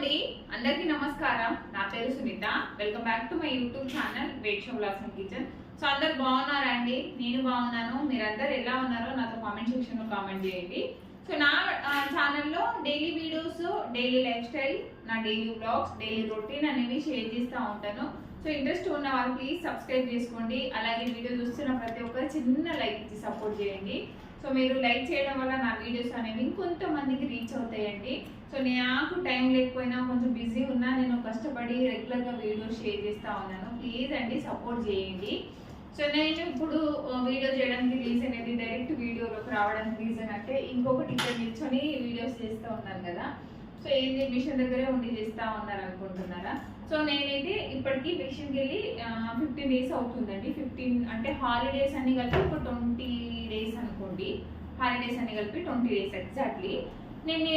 అండి. అందరికీ నమస్కారం. నా పేరు Sunitha. Welcome back to my YouTube channel wait show kitchen so అందరు బాగున్నారా అండి నేను బాగున్నాను. మీరందరు ఎలా ఉన్నారో నాతో కామెంట్ సెక్షన్లో కామెంట్ చేయండి. సో నా ఛానల్లో daily videos daily lifestyle నా డైలీ బ్లాగ్స్ డైలీ రొటీన్ అనేవి షేర్ చేస్తూ ఉంటాను. సో ఇంట్రెస్ట్ ఉన్న వాళ్ళు ప్లీజ్ సబ్స్క్రైబ్ చేసుకోండి. అలాగే వీడియో చూస్తున్న ప్రతి ఒక్కరు చిన్న లైక్ ఇచ్చి సపోర్ట్ చేయండి. సో మీరు లైక్ చేయడం వల్ల నా వీడియోస్ అనేవి ఇంకొంతమందికి రీచ్ అవుతాయండి. సో నాకు టైం లేకపోయినా కొంచెం బిజీ ఉన్నా నేను కష్టపడి రెగ్యులర్గా వీడియోస్ షేర్ చేస్తూ ఉన్నాను. ప్లీజ్ అండి సపోర్ట్ చేయండి. సో నేను ఇప్పుడు వీడియో చేయడానికి రీజన్ అనేది డైరెక్ట్ వీడియోలోకి రావడానికి రీజన్ అంటే ఇంకొకటి ఇక్కడ నిల్చొని వీడియోస్ చేస్తూ ఉన్నాను కదా. సో ఏంది మిషన్ దగ్గరే ఉండి చేస్తూ ఉన్నారు అనుకుంటున్నారా? సో నేనైతే ఇప్పటికీ మిషన్కి వెళ్ళి ఫిఫ్టీన్ డేస్ అవుతుందండి. ఫిఫ్టీన్ అంటే హాలిడేస్ అన్ని కలిపి ఒక ట్వంటీ డేస్ అనుకోండి. హాలిడేస్ అన్ని కలిపి ట్వంటీ డేస్ ఎగ్జాక్ట్లీ నేను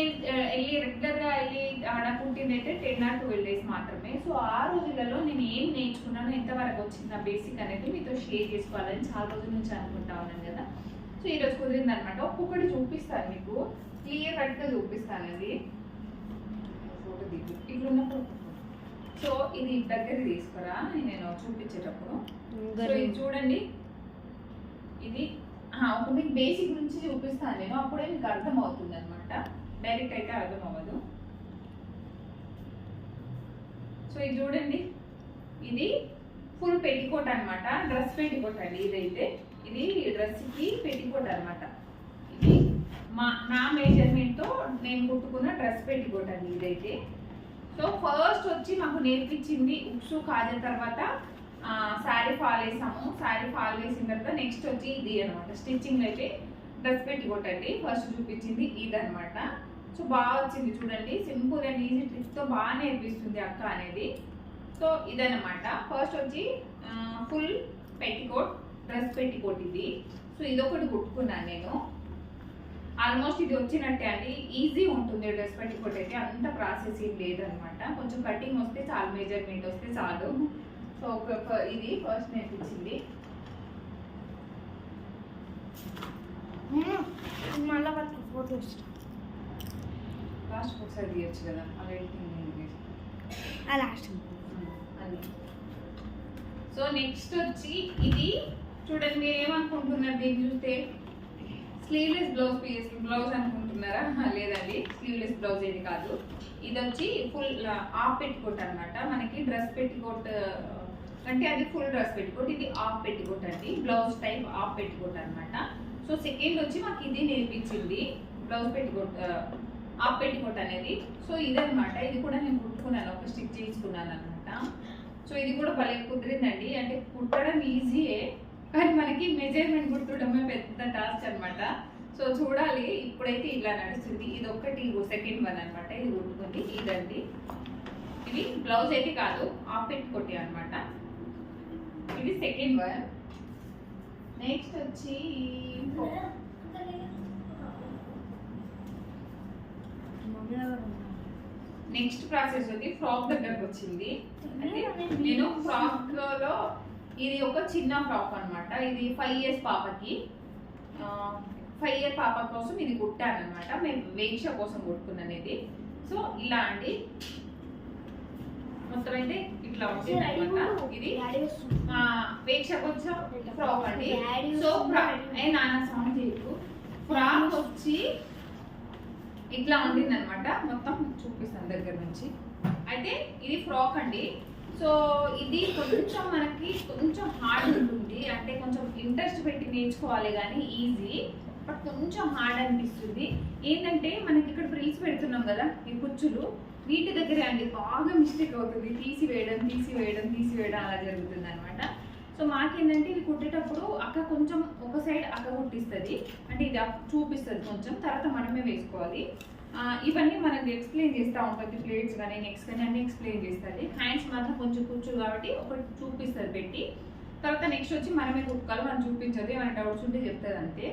వెళ్ళి రెగ్యులర్గా వెళ్ళి ఆడకుంటుంది అయితే టెన్ ఆర్ ట్వెల్వ్ డేస్ మాత్రమే. సో ఆ రోజులలో నేను ఏం నేర్చుకున్నాను ఎంతవరకు వచ్చింది నా బేసిక్ అనేది మీతో షేర్ చేసుకోవాలని చాలా రోజుల నుంచి అనుకుంటా ఉన్నాను కదా. సో ఈరోజు కుదిరింది అనమాట ఒక్కొక్కటి చూపిస్తాను మీకు. క్లియర్ కట్గా అది ఇట్లున్నప్పుడు సో ఇది దగ్గర తీసుకురా నేను చూపించేటప్పుడు. సో ఇది చూడండి. ఇది ఒక మీకు బేసిక్ నుంచి చూపిస్తాను నేను. అప్పుడే మీకు అర్థం అవుతుంది అనమాట డైరెక్ట్ అయితే అర్థం అవ్వదు సో ఇది చూడండి. ఇది ఫుల్ పెట్టికోట్ అన్నమాట. డ్రెస్ పెట్టికోట్ అండి ఇదైతే. ఇది డ్రెస్కి పెట్టికోట్ అన్నమాట. ఇది మా నా మెజర్మెంట్తో నేను కుట్టుకున్న డ్రెస్ పెట్టికోట్ అండి ఇదైతే. సో ఫస్ట్ వచ్చి మాకు నేర్పించింది ఉక్సు కాజా తర్వాత శారీ ఫాల్ వేసాము. శారీ ఫాల్ వేసిన తర్వాత నెక్స్ట్ వచ్చి ఇది అనమాట స్టిచ్చింగ్ అయితే డ్రెస్ పెట్టి కొట్టండి. ఫస్ట్ చూపించింది ఇది అనమాట సో బాగా వచ్చింది చూడండి. సింపుల్ అండ్ ఈజీ ట్రిక్స్తో బాగా నేర్పిస్తుంది అక్క అనేది. సో ఇదనమాట ఫస్ట్ వచ్చి ఫుల్ పెట్టికోట్ డ్రెస్ పెట్టికోట్ ఇది సో ఇదొకటి కుట్టుకున్నాను నేను. ఆల్మోస్ట్ ఇది వచ్చినట్టే అండి. ఈజీ ఉంటుంది డ్రెస్ పెట్టికోట్ అయితే అంత ప్రాసెస్ ఏం లేదనమాట. కొంచెం కటింగ్ వస్తే చాలు మెజర్మెంట్ వస్తే చాలు. సో ఇది ఫస్ట్ నేర్పించింది. మళ్ళా వాళ్ళకి ఫోటో ఇష్టం లాస్ట్ ఒకసారి తీయచ్చు కదా అలా ఎడిటింగ్ ఆ లాస్ట్. అది. సో నెక్స్ట్ వచ్చి ఇది. చూడండి మీరు ఏమనుకుంటున్నారు దీన్ని చూస్తే? స్లీవ్లెస్ బ్లౌజ్ పీస్ బ్లౌజ్ అనుకుంటున్నారా? లేదండి. స్లీవ్లెస్ బ్లౌజ్ ఇది కాదు. ఇది వచ్చి ఫుల్ ఆఫ్ పెట్టుకోట్ అన్నమాట. మనకి డ్రెస్ పెట్టుకోట్ అంటే అది ఫుల్ డ్రెస్ పెట్టుకోట్. ఇది ఆఫ్ పెట్టుకోట్ అండి. బ్లౌజ్ టైప్ ఆఫ్ పెట్టుకోట్ అనమాట సో సెకండ్ వచ్చి మాకు ఇది నేర్పించింది. బ్లౌజ్ పెట్టుకోట్ ఆఫ్ పెట్టుకోట్ అనేది. సో ఇదనమాట ఇది కూడా నేను కుట్టుకున్నాను. ఒక స్టిచ్ చేసుకున్నాను అనమాట సో ఇది కూడా భలే కుదిరిందండి. అంటే కుట్టడం ఈజీయే కానీ మనకి మెజర్మెంట్ గుర్తుడమే పెద్ద టాస్క్ అన్నమాట. సో చూడాలి ఇప్పుడైతే ఇలా నడుస్తుంది. ఇది ఒక్కటి సెకండ్ వన్ అన్నమాట. ఇది కుట్టుకుంది ఇదండి. ఇది బ్లౌజ్ అయితే కాదు ఆఫ్ పెట్టుకోటి అన్నమాట. ఇది సెకండ్ వన్. నెక్స్ట్ వచ్చి నెక్స్ట్ ప్రాసెస్ వచ్చి ఫ్రాక్ దగ్గరకు వచ్చింది. అంటే నేను ఫ్రాక్లో ఇది ఒక చిన్న ఫ్రాక్ అన్నమాట. ఇది ఫైవ్ ఇయర్స్ పాపకి. ఫైవ్ ఇయర్ పాప కోసం ఇది కుట్టాను అనమాట మేము వేక్ష కోసం కుట్టుకున్నాను ఇది సో ఇలా అండి. మొత్తం అయితే ఇట్లా ఉంటుంది అనమాట ఇది. వేక్ష కొంచెం ఫ్రాక్ అండి. సో ఫ్రాక్ నాన్న సౌండ్ చేయకు. ఫ్రాక్ వచ్చి ఇట్లా ఉండింది అనమాట మొత్తం చూపిస్తాను దగ్గర నుంచి. అయితే ఇది ఫ్రాక్ అండి. సో ఇది కొంచెం మనకి కొంచెం హార్డ్ ఉంటుంది. అంటే కొంచెం ఇంట్రెస్ట్ పెట్టి నేర్చుకోవాలి కానీ ఈజీ బట్ కొంచెం హార్డ్ అనిపిస్తుంది. ఏంటంటే మనకి ఇక్కడ ఫ్రిల్స్ పెడుతున్నాం కదా ఈ కుచ్చులు వీటి దగ్గరే అండి బాగా మిస్టేక్ అవుతుంది. తీసివేయడం తీసివేయడం తీసివేయడం అలా జరుగుతుంది అనమాట సో మాకేంటంటే ఇవి కుట్టేటప్పుడు అక్క కొంచెం ఒక సైడ్ అక్క కుట్టిస్తుంది. అంటే ఇది చూపిస్తుంది కొంచెం. తర్వాత మనమే వేసుకోవాలి. ఇవన్నీ మనకి ఎక్స్ప్లెయిన్ చేస్తూ ఉంటుంది ప్లేట్స్ కానీ నెక్స్ట్ కానీ అన్ని ఎక్స్ప్లెయిన్ చేస్తుంది హ్యాండ్స్ మాత్రం కొంచెం కూర్చు కాబట్టి ఒకటి చూపిస్తుంది పెట్టి. తర్వాత నెక్స్ట్ వచ్చి మనమే కుట్టుకోవాలి మనం చూపించదు. ఏమైనా డౌట్స్ ఉంటే చెప్తుంది అంతే.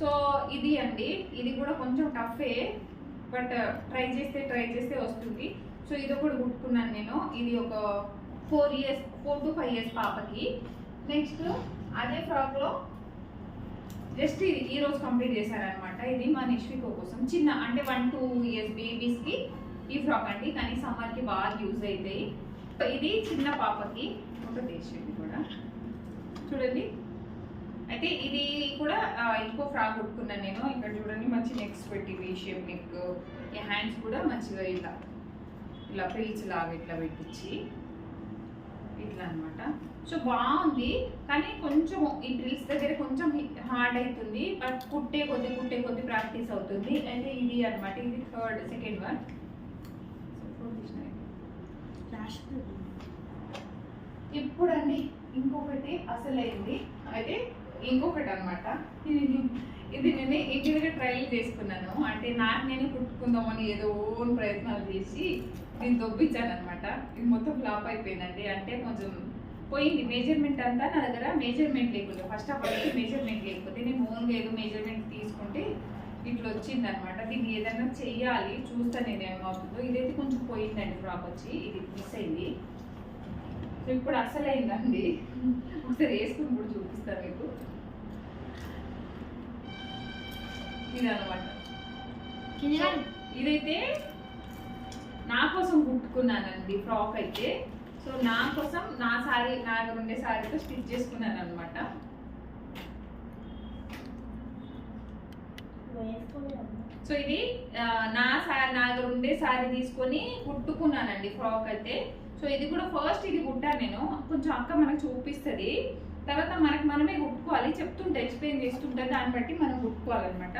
సో ఇది అండి. ఇది కూడా కొంచెం టఫే బట్ ట్రై చేస్తే ట్రై చేస్తే వస్తుంది. సో ఇది ఒకటి కుట్టుకున్నాను నేను. ఇది ఒక four years four to five years పాపకి. నెక్స్ట్ అదే ఫ్రాక్లో జస్ట్ ఇది ఈ రోజు కంప్లీట్ చేశారనమాట ఇది మా నిష్వికో కోసం. చిన్న అంటే వన్ టూ ఇయర్స్ బేబీస్కి ఈ ఫ్రాక్ అండి. కానీ సమ్మర్కి బాగా యూజ్ అవుతాయి ఇది చిన్న పాపకి. ఒక తీసేది కూడా. చూడండి. అయితే ఇది కూడా ఇంకో ఫ్రాక్ కుట్టుకున్నాను నేను. ఇక్కడ చూడండి మంచి నెక్స్ పెట్టి షేప్ నెక్ ఈ హ్యాండ్స్ కూడా మంచిగా ఇలా ఇలా ప్రీచ్ లాగా ఇట్లా పెట్టించి. ఇట్లా అన్నమాట సో బాగుంది. కానీ కొంచెం ఈ డ్రిల్స్ దగ్గర కొంచెం హార్డ్ అవుతుంది బట్ కుట్టే కొద్ది కుట్టే కొద్ది ప్రాక్టీస్ అవుతుంది. అయితే ఇది అన్నమాట ఇది థర్డ్ సెకండ్ వన్ ఇప్పుడండి ఇంకొకటి అసలైంది. అయితే ఇంకొకటి అనమాట ఇది ఇది నేను ఇంటి దగ్గర ట్రయల్ చేసుకున్నాను. అంటే నాకు నేను కుట్టుకుందామని ఏదో ఓన్ ప్రయత్నాలు చేసి దీన్ని దొబ్బించాను అనమాట ఇది మొత్తం ఫ్లాప్ అయిపోయిందండి. అంటే కొంచెం పోయింది. మెజర్మెంట్ అంతా నా దగ్గర మెజర్మెంట్ లేకుండా ఫస్ట్ ఆఫ్ ఆల్ మెజర్మెంట్ లేకపోతే నేను ఓన్గా ఏదో మెజర్మెంట్ తీసుకుంటే ఇట్లా వచ్చింది అనమాట దీన్ని ఏదైనా చెయ్యాలి. చూస్తాను నేను ఏమవుతుందో ఇదైతే కొంచెం పోయిందండి ఫ్రాక్ వచ్చి. ఇది మిస్ అయింది. సో ఇప్పుడు అసలైందండి. ఒకసారి వేసుకుని కూడా చూపిస్తాను మీకు. ఇది అనమాట ఇదైతే నా కోసం కుట్టుకున్నానండి ఫ్రాక్ అయితే. సో నా కోసం నా సారీ నా ఉండే సారీతో స్టిచ్ చేసుకున్నాను అనమాట సో ఇది నా సారీ నా దగ్గర ఉండే సారీ తీసుకొని కుట్టుకున్నానండి ఫ్రాక్ అయితే. సో ఇది కూడా ఫస్ట్ ఇది కుట్టాను నేను. కొంచెం అక్క మనకు చూపిస్తుంది. తర్వాత మనకి మనమే కుట్టుకోవాలి. చెప్తుంటే ఎక్స్ప్లెయిన్ చేస్తుంటే దాన్ని బట్టి మనం కుట్టుకోవాలన్నమాట.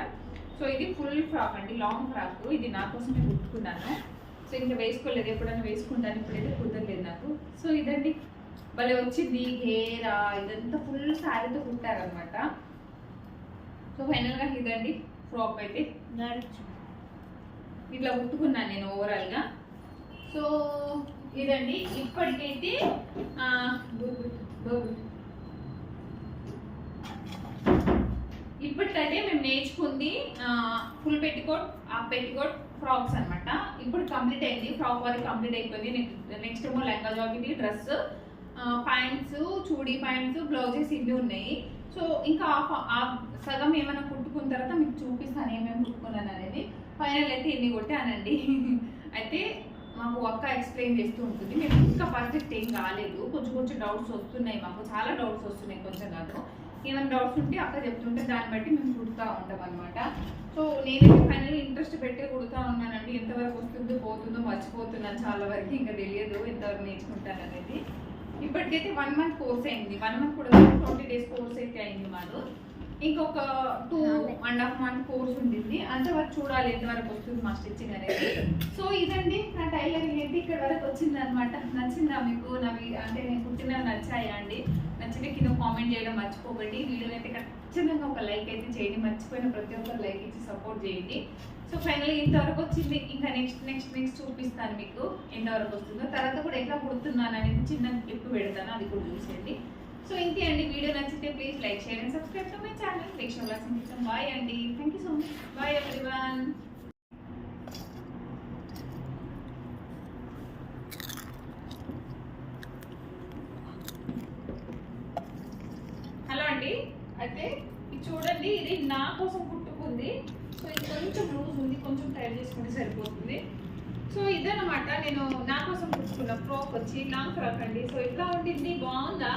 సో ఇది ఫుల్ ఫ్రాక్ అండి లాంగ్ ఫ్రాక్. ఇది నా కోసమే కుట్టుకున్నాను. సో ఇంకా వేసుకోలేదు ఎప్పుడైనా వేసుకుంటాను ఇప్పుడైతే కుదరలేదు నాకు. సో ఇదండి. భలే వచ్చింది హేరా ఇదంతా ఫుల్ శారీతో కుట్టారనమాట సో ఫైనల్గా ఇదండి ఫ్రాక్ అయితే. ఇట్లా కుట్టుకున్నాను నేను ఓవరాల్గా సో ఇదండి ఇప్పటికైతే ఇప్పటికైతే మేము నేర్చుకుంది ఫుల్ పెట్టికోట్ ఆ పెట్టికోట్ ఫ్రాక్స్ అన్నమాట. ఇప్పుడు కంప్లీట్ అయింది. ఫ్రాక్ వరకు కంప్లీట్ అయిపోయింది. నెక్స్ట్ ఏమో lehenga jacket dress pants chudi pants blouses ఇవి ఉన్నాయి. సో ఇంకా సగం ఏమైనా కుట్టుకున్న తర్వాత మీకు చూపిస్తాను ఏమేమి కుట్టుకున్నాను అనేది. ఫైనల్ అయితే ఎన్ని కొట్టానండి. అయితే మాకు అక్క ఎక్స్ప్లెయిన్ చేస్తూ ఉంటుంది. మేము ఇంకా పర్ఫెక్ట్ ఏం కాలేదు. కొంచెం కొంచెం డౌట్స్ వస్తున్నాయి మాకు. చాలా డౌట్స్ వస్తున్నాయి కొంచెం కాదు ఏమైనా డౌట్స్ ఉంటే అక్క చెప్తుంటే దాన్ని బట్టి మేము కుడుతూ ఉంటాం అనమాట సో నేనైతే ఫైనల్ ఇంట్రెస్ట్ పెట్టి కుడుతూ ఉన్నానండి. ఎంతవరకు వస్తుందో పోతుందో మర్చిపోతున్నాను. చాలా వరకు ఇంకా తెలియదు ఎంతవరకు నేర్చుకుంటాను అనేది. ఇప్పటికైతే వన్ మంత్ కోర్స్ అయింది. వన్ మంత్ కూడా ట్వంటీ డేస్ కోర్స్ అయితే అయింది మాకు. ఇంకొక two and half month course ఉండింది. అంతవరకు చూడాలి ఎంతవరకు వస్తుంది మా స్టిచ్చింగ్ అనేది. సో ఇదండి నా ఏంటి ఇక్కడ వరకు వచ్చింది అనమాట నచ్చిందా మీకు? నా అంటే నేను కుట్టిన నచ్చాయా అండి? నచ్చితే కింద కామెంట్ చేయడం మర్చిపోకండి. వీడియోని అయితే ఖచ్చితంగా ఒక లైక్ అయితే చేయండి. మర్చిపోయిన ప్రతి ఒక్కరు లైక్ ఇచ్చి సపోర్ట్ చేయండి. సో ఫైనల్ ఇంతవరకు వచ్చింది. ఇంకా నెక్స్ట్ నెక్స్ట్ నెక్స్ట్ చూపిస్తాను మీకు. ఎంతవరకు వస్తుందో. తర్వాత కూడా ఎట్లా కుడుతున్నాను అనేది చిన్న క్లిప్ పెడతాను. అది కూడా చూసేయండి. సో ఇంతే అండి. వీడియో నచ్చితే please like share and subscribe to my channel ప్రేక్షకుల బాయ్ అండి. Thank you so much bye everyone hello అయితే ఇది చూడండి ఇది నా కోసం కుట్టుకుంది. సో ఇది కొంచెం లూజ్ ఉంది కొంచెం టైట్ చేసుకుంటే సరిపోతుంది. సో ఇదనమాట నేను నా కోసం కుట్టుకున్న ఫ్రాక్ వచ్చి లాంగ్ ఫ్రాక్ అండి. సో ఇట్లా ఉండింది? బాగుందా?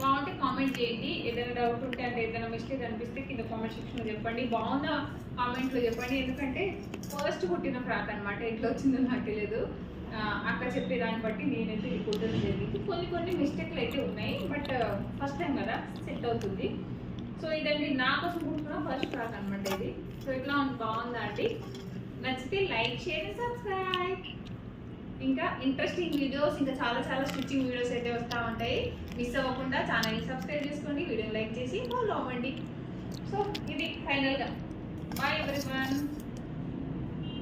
బాగుంటే కామెంట్ చేయండి. ఏదైనా డౌట్ ఉంటే అంటే ఏదైనా మిస్టేక్ అనిపిస్తే కింద కామెంట్ సెక్షన్లో చెప్పండి. బాగుందా? కామెంట్లో చెప్పండి. ఎందుకంటే ఫస్ట్ కుట్టిన ఫ్రాక్ అన్నమాట. ఎట్లా వచ్చిందో నాకు తెలియదు అక్క చెప్పే దాన్ని బట్టి నేనైతే ఇది జరిగింది. కొన్ని కొన్ని మిస్టేక్లు అయితే ఉన్నాయి బట్ ఫస్ట్ టైం కదా సెట్ అవుతుంది. సో ఇదండి నా కోసం ఫస్ట్ ఫ్రాక్ అనమాట ఇది. సో ఇట్లా బాగుందా అండి? నచ్చితే లైక్ షేర్ సబ్స్క్రైబ్ ఇంకా ఇంట్రెస్టింగ్ వీడియోస్ ఇంకా చాలా చాలా స్టిచ్చింగ్ వీడియోస్ అయితే వస్తూ ఉంటాయి. మిస్ అవ్వకుండా ఛానల్ని సబ్స్క్రైబ్ చేసుకోండి వీడియోని లైక్ చేసి ఫాలో అవ్వండి. సో ఇది ఫైనల్గా బాయ్ ఎవరి